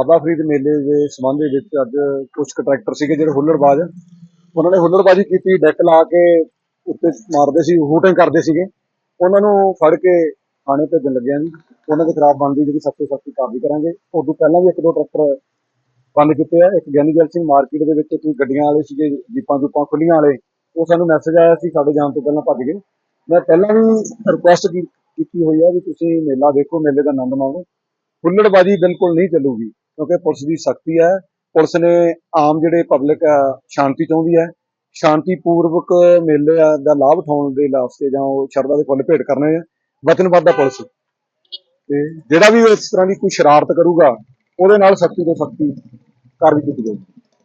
ਬਾਬਾ ਫਰੀਦ ਮੇਲੇ ਦੇ ਸੰਬੰਧ ਵਿੱਚ ਅੱਜ ਕੁਝ ਕੁ ਟਰੈਕਟਰ ਸੀਗੇ ਜਿਹੜੇ ਹੁੱਲੜਬਾਜ਼। ਉਹਨਾਂ ਨੇ ਹੁੱਲੜਬਾਜ਼ੀ ਕੀਤੀ, ਡੈਕ ਲਾ ਕੇ ਉੱਤੇ ਮਾਰਦੇ ਸੀ, ਹੂਟਿੰਗ ਕਰਦੇ ਸੀਗੇ। ਉਹਨਾਂ ਨੂੰ ਫੜ ਕੇ ਥਾਣੇ ਭੇਜਣ ਲੱਗਿਆ ਜੀ। ਉਹਨਾਂ ਦੇ ਖਿਲਾਫ ਬਣਦੀ ਜਿਹੜੀ ਸਖਤ ਤੋਂ ਸਖਤ ਕਾਰਵਾਈ ਕਰਾਂਗੇ। ਉਦੋਂ ਪਹਿਲਾਂ ਵੀ ਇੱਕ ਦੋ ਟਰੈਕਟਰ ਬੰਦ ਕੀਤੇ ਆ। ਇੱਕ ਗਿਆਨੀ ਜਲ ਸਿੰਘ ਮਾਰਕੀਟ ਦੇ ਵਿੱਚ ਕੋਈ ਗੱਡੀਆਂ ਵਾਲੇ ਸੀਗੇ, ਜੀਪਾਂ ਜੂਪਾਂ ਖੁੱਲੀਆਂ ਵਾਲੇ। ਉਹ ਸਾਨੂੰ ਮੈਸੇਜ ਆਇਆ ਸੀ, ਸਾਡੇ ਜਾਣ ਤੋਂ ਪਹਿਲਾਂ ਭੱਜ ਗਏ। ਮੈਂ ਪਹਿਲਾਂ ਵੀ ਰਿਕੁਐਸਟ ਕੀਤੀ ਹੋਈ ਆ ਵੀ ਤੁਸੀਂ ਮੇਲਾ ਦੇਖੋ, ਮੇਲੇ ਦਾ ਆਨੰਦ ਮਾਣੋ। ਹੁੱਲੜਬਾਜ਼ੀ ਬਿਲਕੁਲ ਨਹੀਂ ਚੱਲੂਗੀ। ਕਿਉਂਕਿ ਪੁਲਿਸ ਦੀ ਸਖਤੀ ਹੈ। ਪੁਲਿਸ ਨੇ ਆਮ ਜਿਹੜੇ ਪਬਲਿਕ ਆ, ਸ਼ਾਂਤੀ ਚਾਹੁੰਦੀ ਹੈ। ਸ਼ਾਂਤੀਪੂਰਵਕ ਮੇਲੇ ਦਾ ਲਾਭ ਉਠਾਉਣ ਦੇ ਵਾਸਤੇ ਜਾਂ ਉਹ ਸ਼ਰਧਾ ਦੇ ਫੁੱਲ ਭੇਟ ਕਰਨੇ ਆ ਵਚਨਬੱਧ ਦਾ ਪੁਲਿਸ। ਤੇ ਜਿਹੜਾ ਵੀ ਇਸ ਤਰ੍ਹਾਂ ਦੀ ਕੋਈ ਸ਼ਰਾਰਤ ਕਰੂਗਾ, ਉਹਦੇ ਨਾਲ ਸਖਤੀ ਤੋਂ ਸਖਤੀ ਕਾਰਵਾਈ ਕੀਤੀ ਜਾਊਗੀ।